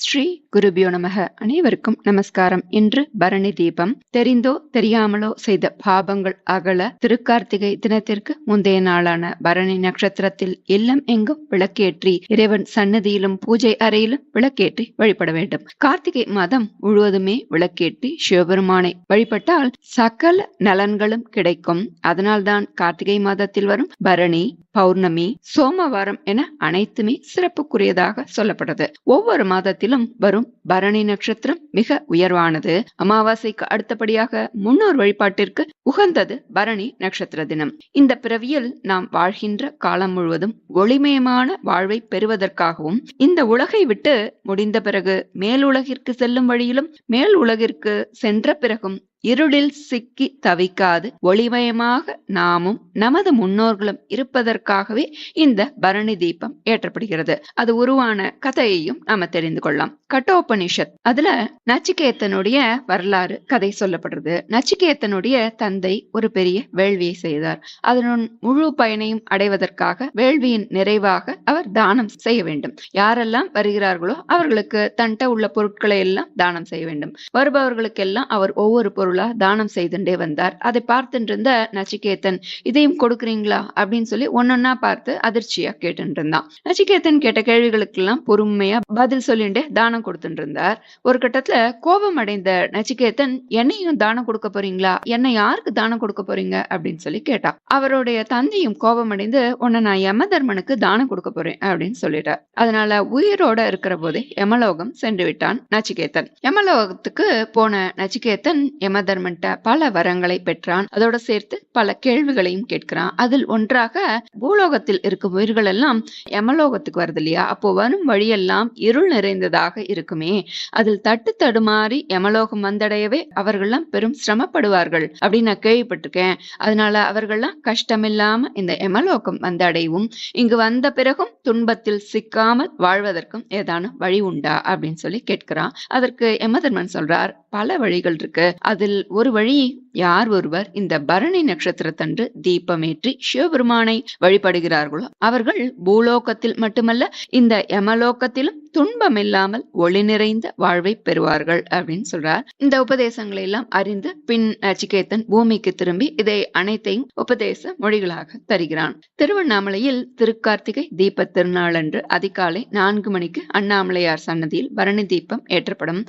ஸ்ரீ குருபியோ நமக. அனைவருக்கும் நமஸ்காரம். இன்று பரணி தீபம். தெரிந்தோ தெரியாமலோ செய்த பாபங்கள் அகல திருக்கார்த்திகை தினத்திற்கு முந்தைய நாளான பரணி நட்சத்திரத்தில் இல்லம் எங்கும் விளக்கேற்றி இறைவன் சன்னதியிலும் பூஜை அறையிலும் விளக்கேற்றி வழிபட வேண்டும். கார்த்திகை மாதம் முழுவதுமே விளக்கேற்றி சிவபெருமானை வழிபட்டால் சகல நலன்களும் கிடைக்கும். அதனால்தான் கார்த்திகை மாதத்தில் வரும் பரணி பௌர்ணமி சோமவாரம் என அனைத்துமே சிறப்புக்குரியதாக சொல்லப்பட்டது ஒவ்வொரு மாதத்தில் நட்சத்திரத்திலும் வரும் பரணி நட்சத்திரம் மிக உயர்வானது. அமாவாசைக்கு அடுத்தபடியாக முன்னோர் வழிபாட்டிற்கு உகந்தது பரணி நட்சத்திர தினம். இந்த பிறவியில் நாம் வாழ்கின்ற காலம் முழுவதும் ஒளிமயமான வாழ்வை பெறுவதற்காகவும் இந்த உலகை விட்டு முடிந்த பிறகு மேலுலகிற்கு செல்லும் வழியிலும் மேல் உலகிற்கு சென்ற பிறகும் இருளில் சிக்கி தவிக்காது. ஒளிமயமாக நாமும் நமது முன்னோர்களும் இருப்பதற்காகவே இந்த பரணி தீபம் ஏற்றப்படுகிறது. அது உருவான கதையையும் நாம தெரிந்து கொள்ளலாம். கட்டோபனிஷத். அதுல நச்சிகேத்தனுடைய வரலாறு கதை சொல்லப்படுறது. நச்சிகேத்தனுடைய தந்தை ஒரு பெரிய வேள்வியை செய்தார். அதனுடன் முழு பயனையும் அடைவதற்காக வேள்வியின் நிறைவாக அவர் தானம் செய்ய வேண்டும். யாரெல்லாம் வருகிறார்களோ அவர்களுக்கு தன்ட்ட உள்ள பொருட்களை எல்லாம் தானம் செய்ய வேண்டும். வருபவர்களுக்கெல்லாம் அவர் ஒவ்வொரு பொருள் தானம் செய்துண்டே வந்தார். அதை பார்த்துட்டு இருந்த நச்சிகேதன் இதையும் கொடுக்குறீங்களா? அப்படின்னு சொல்லி ஒன்னொன்னா பார்த்து அதிர்ச்சியா கேட்டு இருந்தான் நச்சிகேதன் கேட்ட கேள்விகளுக்கெல்லாம் பொறுமையா பதில் சொல்லிண்டே தானம் கொடுத்துட்டு இருந்தார் ஒரு கட்டத்துல கோபம் அடைந்த நச்சிகேதன் என்னையும் தானம் கொடுக்க போறீங்களா? என்னை யாருக்கு தானம் கொடுக்க போறீங்க? அப்படின்னு சொல்லி கேட்டான். அவருடைய தந்தையும் கோபம் அடைந்து உன்னை நான் யமதர்மனுக்கு தானம் கொடுக்க போறேன் அப்படின்னு சொல்லிட்டார். அதனால உயிரோட இருக்கிற போதே யமலோகம் சென்று விட்டான் நச்சிகேதன் யமலோகத்துக்கு போன நச்சிகேத்தன் யமதர்மன்ட்ட பல வரங்களை பெற்றான். அதோட சேர்த்து பல கேள்விகளையும் கேட்கிறான். அதில் ஒன்றாக பூலோகத்தில் இருக்கும் உயிர்கள் எல்லாம் யமலோகத்துக்கு வருது இல்லையா அப்போ வரும் வழியெல்லாம் இருள் நிறைந்ததாக இருக்குமே. அதில் தட்டு தடுமாறி யமலோகம் வந்தடையவே அவர்கள்லாம் பெரும் சிரமப்படுவார்கள் அப்படின்னு நான் கேள்விப்பட்டிருக்கேன். அதனால அவர்கள்லாம் கஷ்டமில்லாம இந்த யமலோகம் வந்தடையவும் இங்கு வந்த பிறகும் துன்பத்தில் சிக்காமல் வாழ்வதற்கும் ஏதான வழி உண்டா அப்படின்னு சொல்லி கேட்கிறான். அதற்கு யமதர்மன் சொல்றார் பல வழிகள் இருக்கு. அதில் ஒரு வழி யார் ஒருவர் இந்த பரணி நட்சத்திரத்தன்று தீபமேற்றி சிவபெருமானை வழிபடுகிறார்களோ அவர்கள் பூலோகத்தில் மட்டுமல்ல இந்த யமலோகத்திலும் துன்பம் இல்லாமல் ஒளி நிறைந்த வாழ்வை பெறுவார்கள் அப்படின்னு சொல்றார். இந்த உபதேசங்களை எல்லாம் அறிந்து பின் நச்சிகேத்தன் பூமிக்கு திரும்பி இதை அனைத்தையும் உபதேச மொழிகளாக தருகிறான். திருவண்ணாமலையில் திருக்கார்த்திகை தீப திருநாளன்று அதிகாலை நான்கு மணிக்கு அண்ணாமலையார் சன்னதியில் பரணி தீபம் ஏற்றப்படும்.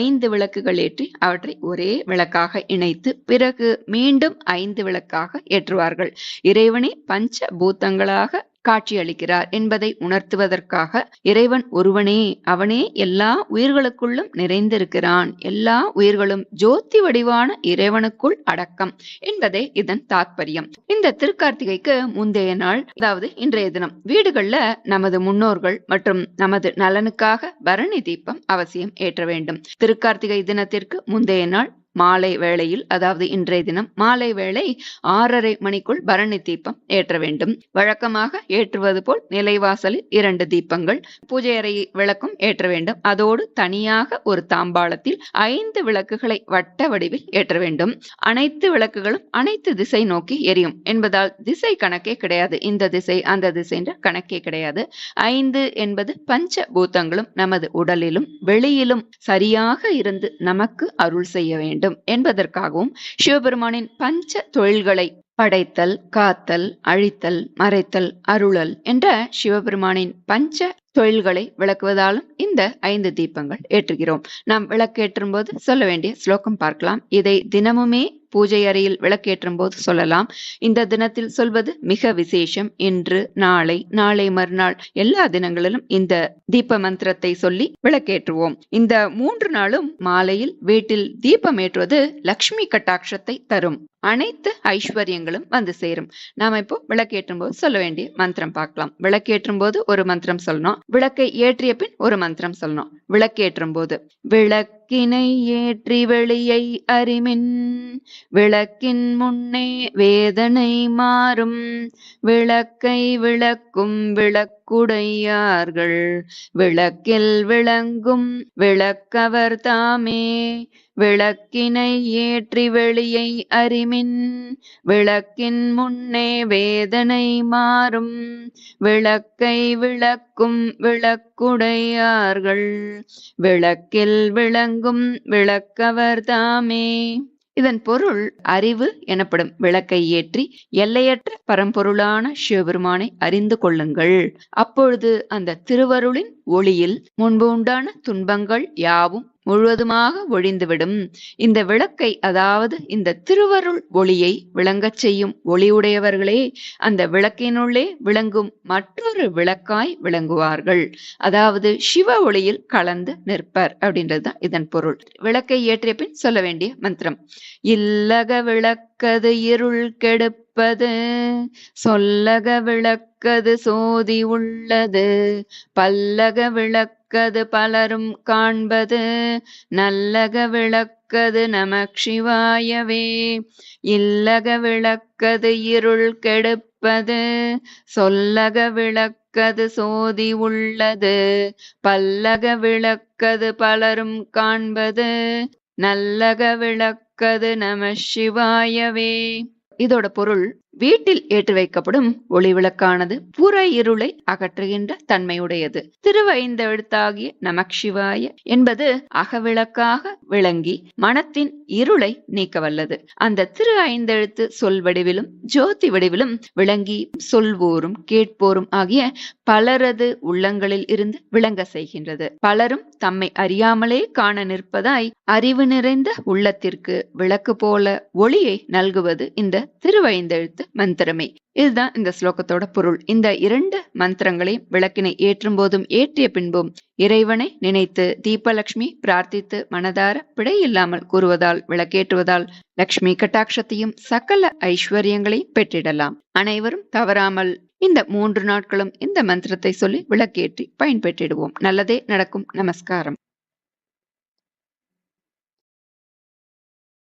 ஐந்து விளக்குகள் ஏற்றி அவற்றை ஒரே விளக்காக இணைத்து பிறகு மீண்டும் ஐந்து விளக்காக ஏற்றுவார்கள். இறைவனை பஞ்ச பூத்தங்களாக காட்சியளிக்கிறார் என்பதை உணர்த்துவதற்காக இறைவன் ஒருவனே அவனே எல்லா உயிர்களுக்குள்ளும் நிறைந்திருக்கிறான். எல்லா உயிர்களும் ஜோதி வடிவான இறைவனுக்குள் அடக்கம் என்பதே இதன் தாத்பரியம். இந்த திருக்கார்த்திகைக்கு முந்தைய நாள் அதாவது இன்றைய தினம் வீடுகள்ல நமது முன்னோர்கள் மற்றும் நமது நலனுக்காக பரணி தீபம் அவசியம் ஏற்ற வேண்டும். திருக்கார்த்திகை தினத்திற்கு முந்தைய நாள் மாலை வேளையில் அதாவது இன்றைய தினம் மாலை வேளை ஆறரை மணிக்குள் பரணி தீபம் ஏற்ற வேண்டும். வழக்கமாக ஏற்றுவது போல் நிலைவாசலில் இரண்டு தீபங்கள் பூஜை அறை விளக்கும் ஏற்ற வேண்டும். அதோடு தனியாக ஒரு தாம்பாளத்தில் ஐந்து விளக்குகளை வட்ட வடிவில் ஏற்ற வேண்டும். அனைத்து விளக்குகளும் அனைத்து திசை நோக்கி எரியும். என்பதால் திசை கணக்கே கிடையாது. இந்த திசை அந்த திசை என்ற கணக்கே கிடையாது. ஐந்து என்பது பஞ்ச பூத்தங்களும் நமது உடலிலும் வெளியிலும் சரியாக இருந்து நமக்கு அருள் செய்ய வேண்டும். வேண்டும் என்பதற்காகவும் சிவபெருமானின் பஞ்ச தொழில்களை படைத்தல் காத்தல் அழித்தல் மறைத்தல் அருளல் என்ற சிவபெருமானின் பஞ்ச தொழில்களை விளக்குவதாலும் இந்த ஐந்து தீபங்கள் ஏற்றுகிறோம். நாம் விளக்கேற்றும் போது சொல்ல வேண்டிய ஸ்லோகம் பார்க்கலாம். இதை தினமுமே பூஜை அறையில் விளக்கேற்றும் போது சொல்லலாம். இந்த தினத்தில் சொல்வது மிக விசேஷம். இன்று நாளை நாளை மறுநாள் எல்லா தினங்களிலும் இந்த தீப மந்திரத்தை சொல்லி விளக்கேற்றுவோம். இந்த மூன்று நாளும் மாலையில் வீட்டில் தீபம் ஏற்றுவது லக்ஷ்மி கட்டாட்சத்தை தரும். அனைத்து ஐஸ்வர்யங்களும் வந்து சேரும். நாம இப்போ விளக்கேற்றும் போது சொல்ல வேண்டிய மந்திரம் பார்க்கலாம். விளக்கேற்றும் போது ஒரு மந்திரம் சொல்லணும். விளக்கை ஏற்றிய பின் ஒரு மந்திரம் சொல்லணும். விளக்கேற்றும் போது விளக்கினை ஏற்றி வெளியை அறிமின். விளக்கின் முன்னே வேதனை மாறும். விளக்கை விளக்கும் விளக்கு விளக்குடையார்கள் விளக்கில் விளங்கும் விளக்கவர் தாமே. விளக்கினை ஏற்றி வெளியை அறிமின். விளக்கின் முன்னே வேதனை மாறும். விளக்கை விளக்கும் விளக்குடையார்கள். விளக்கில் விளங்கும் விளக்கவர் தாமே. இதன் பொருள் அறிவு எனப்படும் விளக்கை ஏற்றி எல்லையற்ற பரம்பொருளான சிவபெருமானை அறிந்து கொள்ளுங்கள். அப்பொழுது அந்த திருவருளின் ஒளியில் முன்பு உண்டான துன்பங்கள் யாவும் முழுவதுமாக ஒழிந்துவிடும். இந்த விளக்கை அதாவது இந்த திருவருள் ஒளியை விளங்கச் செய்யும் ஒளியுடையவர்களே அந்த விளக்கினுள்ளே விளங்கும் மற்றொரு விளக்காய் விளங்குவார்கள். அதாவது சிவ ஒளியில் கலந்து நிற்பர் அப்படின்றதுதான் இதன் பொருள். விளக்கை ஏற்றிய பின் சொல்ல வேண்டிய மந்திரம். இல்லக விளக்கது இருள் கெடுப்பது சொல்லக விளக்கது சோதி உள்ளது பல்லக விளக்கது பலரும் காண்பது நல்லக விளக்கது நம சிவாயவே இல்லக விளக்கது இருள் கெடுப்பது சொல்லக விளக்கது சோதி உள்ளது. பல்லக விளக்கது பலரும் காண்பது நல்லக விளக்கது நம சிவாயவே இதோட பொருள் வீட்டில் ஏற்றி வைக்கப்படும் ஒளி விளக்கானது புற இருளை அகற்றுகின்ற தன்மையுடையது. திருவைந்தெழுத்தாகிய நமக்ஷிவாய என்பது அகவிளக்காக விளங்கி மனத்தின் இருளை நீக்க வல்லது அந்த திரு ஐந்தெழுத்து சொல் வடிவிலும் ஜோதி வடிவிலும் விளங்கி சொல்வோரும் கேட்போரும் ஆகிய பலரது உள்ளங்களில் இருந்து விளங்க செய்கின்றது. பலரும் தம்மை அறியாமலே காண நிற்பதாய் அறிவு நிறைந்த உள்ளத்திற்கு விளக்கு போல ஒளியை நல்குவது இந்த திருவைந்தெழுத்து மந்திரமே. இதுதான் இந்த ஸ்லோகத்தோட பொருள். இந்த இரண்டு மந்திரங்களையும் விளக்கினை ஏற்றும் போதும் ஏற்றிய பின்பும் இறைவனை நினைத்து தீபலட்சுமி பிரார்த்தித்து மனதார பிழை இல்லாமல் கூறுவதால் விளக்கேற்றுவதால் லக்ஷ்மி கட்டாட்சத்தையும் சகல ஐஸ்வர்யங்களையும் பெற்றிடலாம். அனைவரும் தவறாமல் இந்த மூன்று நாட்களும் இந்த மந்திரத்தை சொல்லி விளக்கேற்றி பயன்பெற்றிடுவோம். நல்லதே நடக்கும். நமஸ்காரம்.